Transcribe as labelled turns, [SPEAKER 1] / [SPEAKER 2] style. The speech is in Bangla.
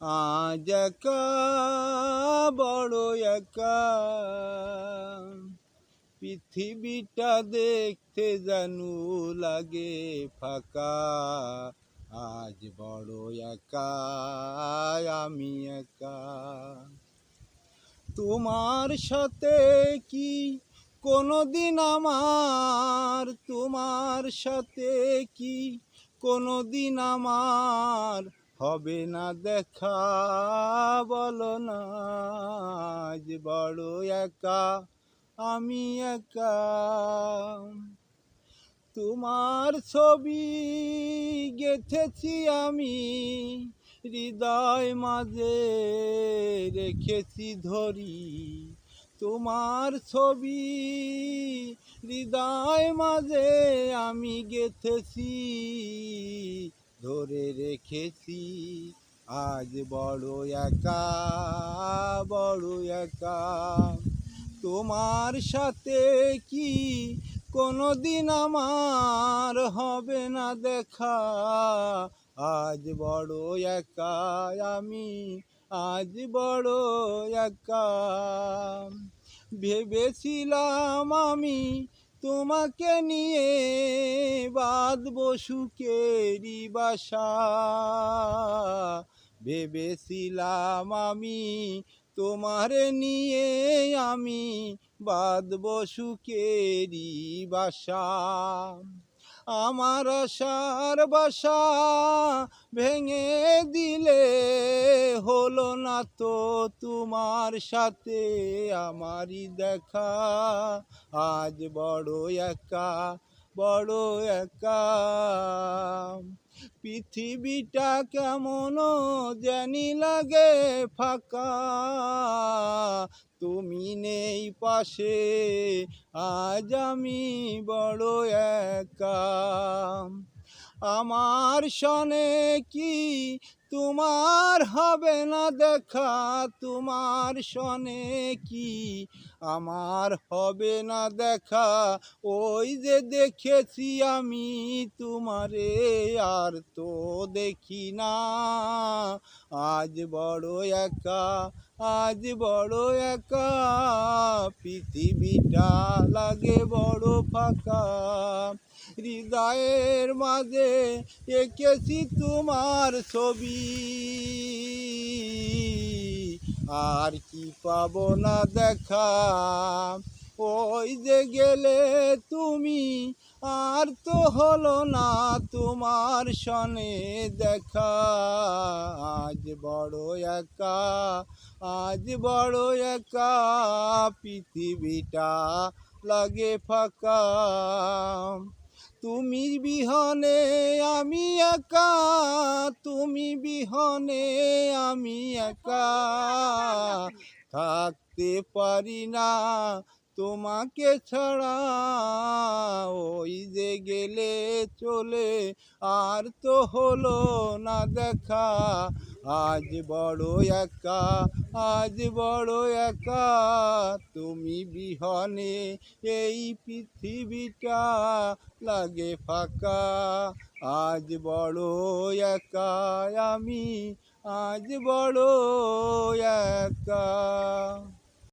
[SPEAKER 1] আজ একা, বড় একা। পৃথিবীটা দেখতে জানু লাগে ফাঁকা। আজ বড় একা, আমি একা। তোমার সাথে কি কোনোদিন আমার, তোমার সাথে কি কোনোদিন আমার হবে না দেখা, বলো না, আজ বড় একা, আমি একা। তোমার ছবি গেথেছি আমি, হৃদয় মাঝে রেখেছি ধরি। তোমার ছবি হৃদয় মাঝে আমি গেথেছি। ধরে রেখেছি। আজ বড় একা বড় একা। তোমার সাথে কি কোনোদিন আমার হবে না দেখা? আজ বড় একা, আমি আজ বড় একা। ভেবেছিলাম আমি তোমাকে নিয়ে বাদ বসুকেরি বাসা। ভেবেছিলাম আমি তোমার নিয়ে আমি বাদ বসুকেরি বাসা। আমার আশার বাসা ভেঙে দিলে হলো না তো তোমার সাথে আমারই দেখা। আজ বড় একা বড় একা। পৃথিবীটা কেমন জানি লাগে ফাঁকা। তুমি নেই পাশে আজ আমি বড় একা। আমার সনে কি তোমার হবে না দেখা? তোমার সনে কি আমার হবে না দেখা? ওই যে দেখেছি আমি তোমারে, আর তো দেখি না। আজ বড় একা, আজ বড় একা, পৃথিবীটা লাগে বড় ফাঁকা হৃদয়ের মাঝে এঁকেছি তোমার ছবি। আর কি পাব না দেখা? ওই যে গেলে তুমি, আর তো হলো না তোমার সনে দেখা। আজ বড় একা, আজ বড় একা পৃথিবীটা লাগে ফাঁকা। তুমি বিহনে আমি একা, তুমি বিহনে আমি একা। থাকতে পারি না তোমাকে ছাড়া, ওই যে গেলে চলে আর তো হলো না দেখা। আজ বড় একা, আজ বড় একা। তুমি বিহনে এই পৃথিবীটা লাগে ফাঁকা। আজ বড় একা, আমি আজ বড় একা।